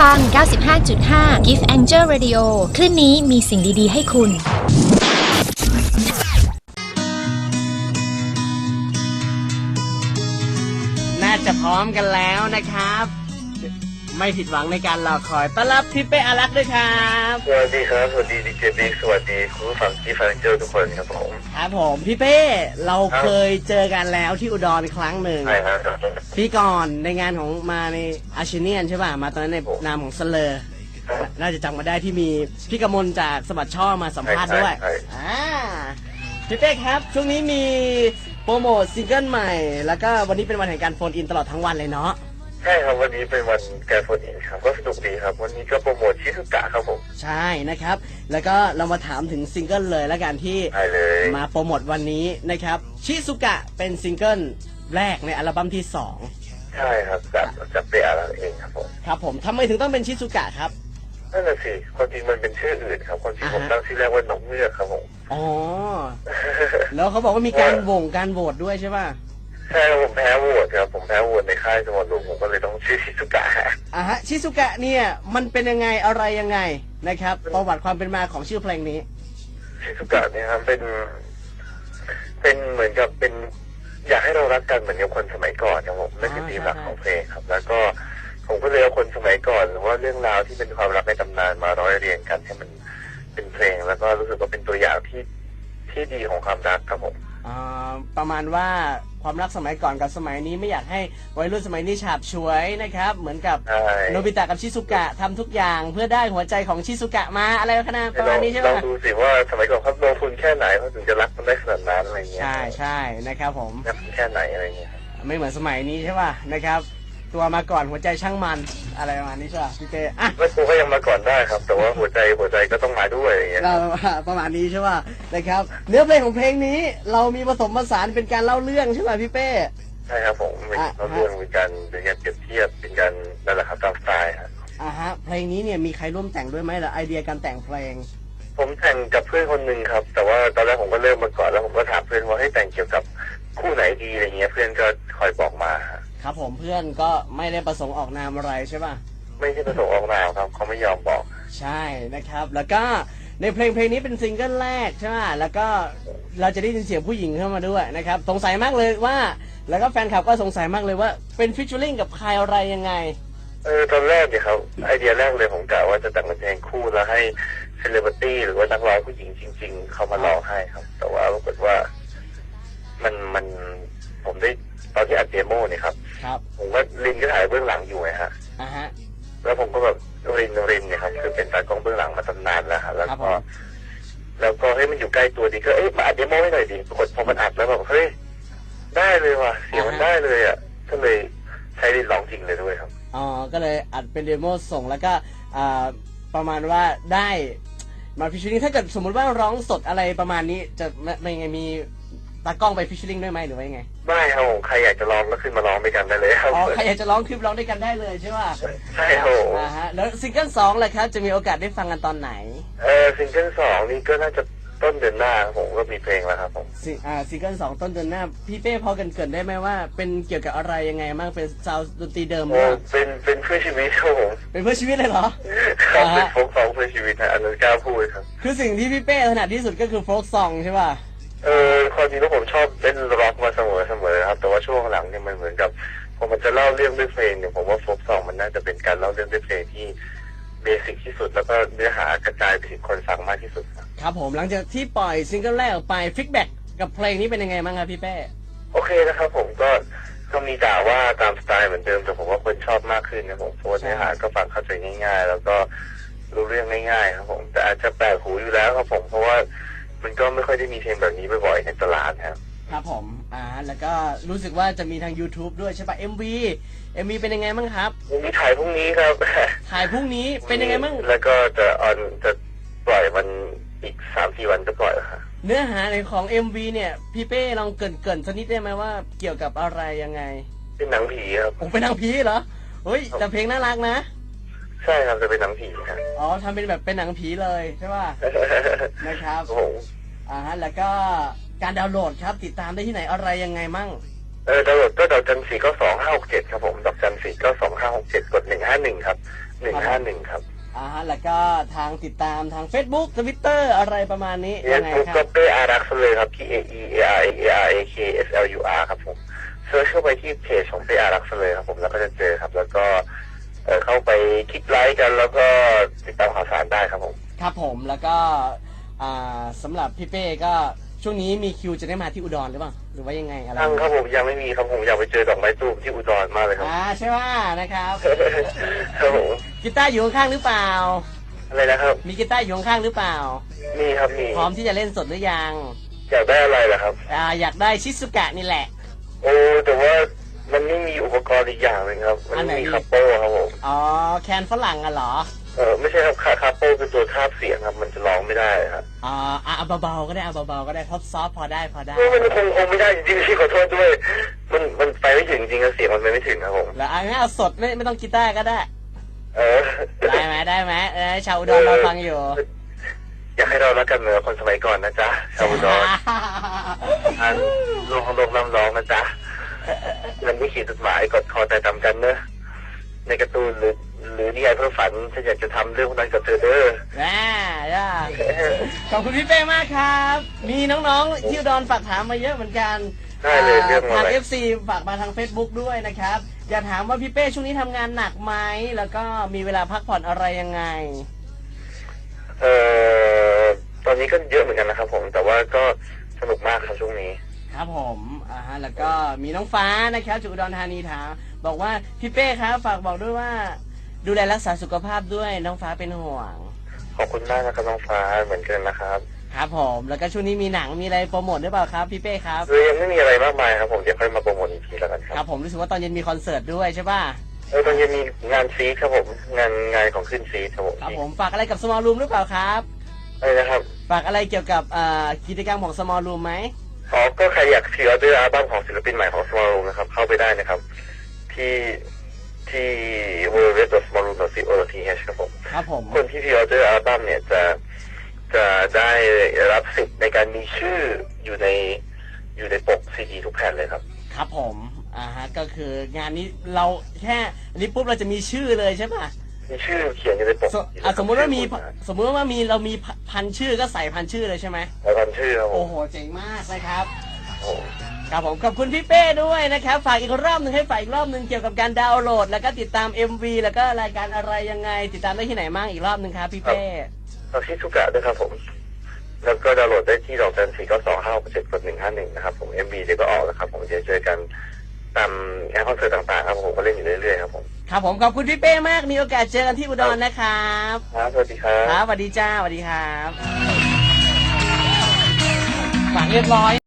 ฟัง 95.5 Gift Angel Radio คลื่นนี้มีสิ่งดีๆ ให้คุณน่าจะพร้อมกันแล้วนะครับ ไม่ผิดหวังในการรอคอยต้อนรับพี่เป้อารักษ์ด้วยครับ สวัสดีครับ สวัสดีดีเจบิ๊กสวัสดีคุณผู้ฟังที่ฟังเจอทุกคนครับผมครับผมพี่เป้เราครับเคยเจอกันแล้วที่อุดรครั้งหนึ่งใช่ครับพี่ก่อนในงานของมาในอาชิเนียนใช่ป่ะมาตอนนั้นในนามของสเลอร์น่าจะจำมาได้ที่มีพี่กมลจากสมัดช่อมาสัมภาษณ์ด้วยใช่ใช่อ่าพี่เป้ครับ ช่วงนี้มีโปรโมทซิงเกิลใหม่ แล้วก็วันนี้เป็นวันแห่งการโฟนอินตลอดทั้งวันเลยเนาะ ใช่ครับวันนี้เป็นวันแกนโฟนอินครับก็สนุกดีครับ วันนี้ก็โปรโมทชิสุกะครับผม ใช่นะครับ แล้วก็เรามาถามถึงซิงเกิลเลยแล้วกันที่ใช่เลย มาโปรโมทวันนี้นะครับ ชิซุกะเป็นซิงเกิลแรกในอัลบั้มที่ ใช่ครับจากจากเปียร์เองครับผม2 ครับผมทำไมถึงต้องเป็นชิซุกะครับ นั่นน่ะสิความจริงมันเป็นชื่ออื่นครับความจริงผมอ่าฮะตั้งชื่อแรกว่านกเงือกครับผม อ๋อ แล้วเขาบอกว่ามีการโหวงการโหวตด้วยใช่ป่ะ ใช่ครับผมแพ้โหวตครับผมแพ้โหวตในค่ายจังหวัดหลวงผมก็เลยต้องชื่อชิสุกะอะฮะชิซุกะเนี่ยมันเป็นยังไงอะไรยังไงนะครับ ประวัติความเป็นมาของชื่อเพลงนี้ ชิสุกะเนี่ยครับเป็น เป็นเหมือนกับเป็น อยากให้เรารักกันเหมือนกับคนสมัยก่อนครับผมนั่นคืออ่าธีมหลักใช่ของเพลงครับ แล้วก็ผมก็เลยเอาคนสมัยก่อนหรือว่าเรื่องราวที่เป็นความรักในตำนานมาร้อยเรียงกันให้มันเป็นเพลง แล้วก็รู้สึกว่าเป็นตัวอย่างที่ที่ดีของความรักครับผม อ่าประมาณว่า ความรักสมัยก่อนกับสมัยนี้ไม่อยากให้วัยรุ่นสมัยนี้ฉาบฉวยนะครับ เหมือนกับใช่โนบิตะกับชิซุกะทำทุกอย่างเพื่อได้หัวใจของชิซุกะมาอะไรขนาดประมาณนี้ใช่ไหลมองดูสิว่าสมัยก่อนเขาลงทุนแค่ไหนเขาถึงจะรักมันได้ขนาดนั้นอะไรเงี้ยใช่ใช่นะครับผม รักมันแค่ไหนอะไรเงี้ยครับไม่เหมือนสมัยนี้ใช่ป่ะนะครับ ตัวมาก่อนหัวใจช่างมันอะไรประมาณนี้ใช่ป่ะพี่เจอะไม่ครูก็ยังมาก่อนได้ครับ แต่ว่าหัวใจหัวใจก็ต้องมาด้วยอะไรเงี้ยเราประมาณนี้ใช่ป่ะนะครับ เนื้อเพลงของเพลงนี้เรามีผสมผสานเป็นการเล่าเรื่องใช่ป่ะพี่เป้ใช่ครับผมมีอะเราเรื่องมีการเป็นการเปรียบเทียบเป็นการนั่นแหละครับตามสไตล์ครับอ่าฮะเพลงนี้เนี่ยมีใครร่วมแต่งด้วยไหมหรือไอเดียการแต่งเพลง ผมแต่งกับเพื่อนคนหนึ่งครับ แต่ว่าตอนแรกผมก็เริ่มมาก่อนแล้วผมก็ถามเพื่อนว่าให้แต่งเกี่ยวกับคู่ไหนดีอะไรเงี้ย เพื่อนก็คอยบอกมาฮะ ครับผมเพื่อนก็ไม่ได้ประสงค์ออกนามอะไรใช่ป่ะ ไม่ใช่ประสงค์ออกนามครับเขาไม่ยอมบอก ใช่นะครับ แล้วก็ในเพลงเพลงนี้เป็นซิงเกิลแรกใช่ไหมแล้วก็เราจะได้ยินเสียงผู้หญิงเข้ามาด้วยนะครับ สงสัยมากเลยว่า แล้วก็แฟนคลับก็สงสัยมากเลยว่าเป็นฟิชเชอร์ลิงกับใครอะไรยังไง เออตอนแรกเนี่ยครับไอเดียแรกเลยผมกะว่าจะแต่งเป็นเพลงคู่แล้วให้เซเลบริตี้หรือว่านักร้องผู้หญิงจริง ๆ เขามาร้องให้ครับ แต่ว่าปรากฏว่า มันมันผมได้ต อนที่อัดเดโมเนี่ยครับ ครับ ผมก็ลินก็ถ่ายเบื้องหลังอยู่ไงฮะ อ่าฮะ แล้วผมก็แบบรินรินเนี่ยครับคือเป็นตากล้องเบื้องหลังมาตั้งนานแล้วฮะแล้วครับผก็ม แล้วก็เฮ้ยมันอยู่ใกล้ตัวดีก็เอ้ยมาอัดเดโมให้หน่อยดิปรากฏพอมันอัดแล้วแบบเฮ้ยได้เลยว่ะเสียงมันได้เลยอะก็เลยใช้รินร้องจริงเลยด้วยครับ อ๋อ ก็เลยอัดเป็นเดโมส่งแล้วก็อ่าประมาณว่าได้มาฟิชเชอร์ลิงถ้าเกิดสมมุติว่าร้องสดอะไรประมาณนี้จะไม่ไม่ไงมี ตากล้องไปฟิชเชอร์ลิงด้วยไหมหรือว่ายังไง ไม่ครับผมใครอยากจะร้องก็ขึ้นมาร้องด้วยกันได้เลยครับ อ๋อ ใครอยากจะร้องคลิปร้องด้วยกันได้เลยใช่ป่ะใช่ครับผมอ่าฮะ แล้วซิงเกิลสองล่ะครับ จะมีโอกาสได้ฟังกันตอนไหน เออซิงเกิลสองนี่ก็น่าจะต้นเดือนหน้าครับผมก็มีเพลงแล้วครับผมซิอ่าซิงเกิลสองต้นเดือนหน้า พี่เป้พอกันเกรินได้ไหมว่า เป็นเกี่ยวกับอะไรยังไงบ้างเป็นซาวด์ดนตรีเดิมโอ้บ้างเป็นเป็นเพื่อชีวิตครับผมเป็นเพื่อชีวิตเลยเหรอ ครับอ่าเป็นฮะโฟกซองเพื่อชีวิตนะอันนั้นกล้าพูดครับ คือสิ่งที่พี่เป้ถนัดที่สุดก็คือโฟล์กซองใช่ป่ะ เออความจริงแล้วผมชอบเล่นร็อกมาเสมอเสมอครับ แต่ว่าช่วงหลังเนี่ยมันเหมือนกับพอมันจะเล่าเรื่องด้วยเพลงเนี่ยผมว่าโฟกซองมันน่าจะเป็นการเล่าเรื่องด้วยเพลงที่เบสิกที่สุดแล้วก็เนื้อหากระจายไปถึงคนฟังมากที่สุดครับครับผมหลังจากที่ปล่อยซิงเกิลแรกออกไปฟีดแบ็กกับเพลงนี้เป็นยังไงบ้างครับพี่เป้โอเคนะครับผมก็ก็มีด่าว่าตามสไตล์เหมือนเดิมแต่ผมว่าคนชอบมากขึ้นนะผมเพราะว่าเนื้อหาก็ฟังเข้าใจง่าย ๆ แล้วก็รู้เรื่องง่ายๆครับผมแต่อาจจะแปลกหูอยู่แล้วครับผมเพราะว่า มันก็ไม่ค่อยได้มีเพลงแบบนี้บ่อยๆในตลาดครับ ครับผม อ่า แล้วก็รู้สึกว่าจะมีทาง YouTube ด้วยใช่ปะ MV MV เป็นยังไงบ้างครับมีถ่ายพรุ่งนี้ครับถ่ายพรุ่งนี้เป็นยังไงบ้าง แล้วก็จะออนจะปล่อยมันอีกสามสี่วันก็ปล่อยแล้วครับเนื้อหาในของ MV เนี่ยพี่เป้ลองเกรินเกินๆสักนิดได้ไหมว่าเกี่ยวกับอะไรยังไงเป็นหนังผีครับ ผมเป็นนางผีเหรอเฮ้ยแต่เพลงน่ารักนะ ใช่ครับจะเป็นหนังผีครับอ๋อทำเป็นแบบเป็นหนังผีเลยใช่ป่ะนะครับโอ้โหอ่าฮะแล้วก็การดาวน์โหลดครับ ติดตามได้ที่ไหนอะไรยังไงมั่งเออดาวน์โหลดก็ดอกจันสี่ก็สองห้าหกเจ็ดครับผมดอกจันสี่ก็สองห้าหกเจ็ดกดหนึ่งห้าหนึ่งครับหนึ่งห้าหนึ่งครับอ่าฮะแล้วก็ทางติดตามทาง Facebook Twitter อะไรประมาณนี้เรียยันงไงปุ๊บคก็รับเป้อารักษ์เลยครับที่ A E A R A A R A K S L U R ครับผมเซิร์ชเข้าไปที่เพจของเป้อารักษ์เลยครับผมแล้วก็จะเจอครับ แล้วก็ เอ่อเข้าไปคลิกไลค์กันแล้วก็ติดตามข่าวสารได้ครับผม ครับผมแล้วก็อ่าสำหรับพี่เป้ก็ช่วงนี้มีคิวจะได้มาที่อุดรหรือเปล่าหรือว่ายังไงอะไรยังครับผมยังไม่มีครับผมอยากไปเจอดอกไม้ตูมที่อุดรมากเลยครับอ่าใช่ว่านะครับครับผมกีตาร์อยู่ข้างๆหรือเปล่าอะไรนะครับ มีกีตาร์อยู่ข้างๆหรือเปล่า มีครับมีพร้อมที่จะเล่นสดหรือยัง อยากได้อะไรล่ะครับ อ่าอยากได้ชิซุกะนี่แหละ โอ้แต่ว่า มันไม่มีอุปกรณ์อีกอย่างหนึ่งครับ มันอันไหนไม่มีดีคาโป้ครับผมอ๋อ แคนฝรั่งอะเหรอ เออไม่ใช่ครับคาคาโป้เป็นตัวคาบเสียงครับ มันจะร้องไม่ได้ครับอ่าอะเอาเบาๆก็ได้เอาเบาๆก็ได้ทดซอฟพอได้พอได้เออมันคงคงไม่ได้จริงๆพี่ขอโทษด้วย มันมันไปไม่ถึงจริงๆครับเสียงมันไปไม่ถึงครับผมแล้วอันนี้นเอาสดไม่ไม่ต้องกีตาร์ก็ได้ เออ ได้ไหมได้ไหมเออชาวอุดรเราฟังอยู่อยากให้เรารักกันเหมือนคนสมัยก่อนนะจ๊ะชาวอุดร อันลงลงน้ำร้องนะจ๊ะ มันไม่ขีดจุดหมายกดคอใจตามกันเนอะในการ์ตูนหรือหรือนิยายเพื่อฝันฉันอยากจะทำเรื่องพวกนั้นกับเธอเด้อแม่ย่าขอบคุณพี่เป้มากครับ มีน้องๆที่อุดรฝากถามมาเยอะเหมือนกันได้เลยเรื่องทางอะไร FC ฝากมาทาง Facebook ด้วยนะครับ อยากถามว่าพี่เป้ช่วงนี้ทำงานหนักไหม แล้วก็มีเวลาพักผ่อนอะไรยังไง เอ่อตอนนี้ก็เยอะเหมือนกันนะครับผม แต่ว่าก็สนุกมากครับช่วงนี้ ครับผมอ่าฮะแล้วก็มีน้องฟ้านะครับจากอุดรธานีถามบอกว่าพี่เป้ครับฝากบอกด้วยว่า ดูแลรักษาสุขภาพด้วยน้องฟ้าเป็นห่วง ขอบคุณมากนะครับน้องฟ้าเหมือนกันนะครับ ครับผมแล้วก็ช่วงนี้มีหนังมีอะไรโปรโมทหรือเปล่าครับพี่เป้ครับเลยยังไม่มีอะไรมากมายครับผมเดี๋ยวค่อยมาโปรโมทอีกทีแล้วกันคครัรับบผมรู้สึกว่าตอนเย็นมีคอนเสิร์ตด้วยใช่ป่ะเออตอนเย็นมีงานซีดครับผมงานงานของขึ้นซีดครับผมครับผมฝากอะไรกับ small room หรือเปล่าครับอะไรนะครับ ฝากอะไรเกี่ยวกับอ่ากิจกรรมของ small room ไหม อ๋อก็ใครอยากพรีออเดอร์อัลบั้มของศิลปินใหม่ของ Small Room นะครับ เข้าไปได้นะครับ ที่ที่ w w w s m a l l r o o m c o t h ครับผมครับผม คนที่พรีออเดอร์อัลบั้มเนี่ยจะจะได้รับสิทธิ์ในการมีชื่ออยู่ในอยู่ในปกซีดีทุกแผ่นเลยครับ ครับผม อ่าฮะ ก็คืองานนี้เราแค่ อันนี้ปุ๊บเราจะมีชื่อเลยใช่ป่ะ มีชื่อเขียนอยู่ในปกสอะสมมุติว่ามีสมมุติว่ามีเรามีพันชื่อก็ใส่พันชื่อเลยใช่ไหมแล้วกันชื่อครับผโอ้มโหเจ๋งมากนะครับ โอ้โหครับผมขอบคุณพี่เป้ด้วยนะครับ ฝากอีกรอบหนึ่งให้ฝากอีกรอบหนึ่งเกี่ยวกับการดาวน์โหลด แล้วก็ติดตาม MV แล้วก็รายการอะไรยังไง ติดตามได้ที่ไหนบ้างอีกรอบหนึ่งครับพี่เป้เราที่สุกะด้วยครับผม แล้วก็ดาวน์โหลดได้ที่ดอกจันสี่ก็สองห้าเจ็ดกดหนึ่งห้าหนึ่งนะครับผม MB เดี๋ยวก็ออกแล้วครับผมเดี๋ยวเจอกันตามงานคอนเสิร์ตต่างๆครับผมก็เล่นอยู่เรื่อยๆครับผม ครับผมขอบคุณพี่เป้มากมีโอกาสเจอกันที่อุดรนะครับครับสวัสดีครับครับสวัสดีจ้าสวัสดีครับฝากเรียบร้อย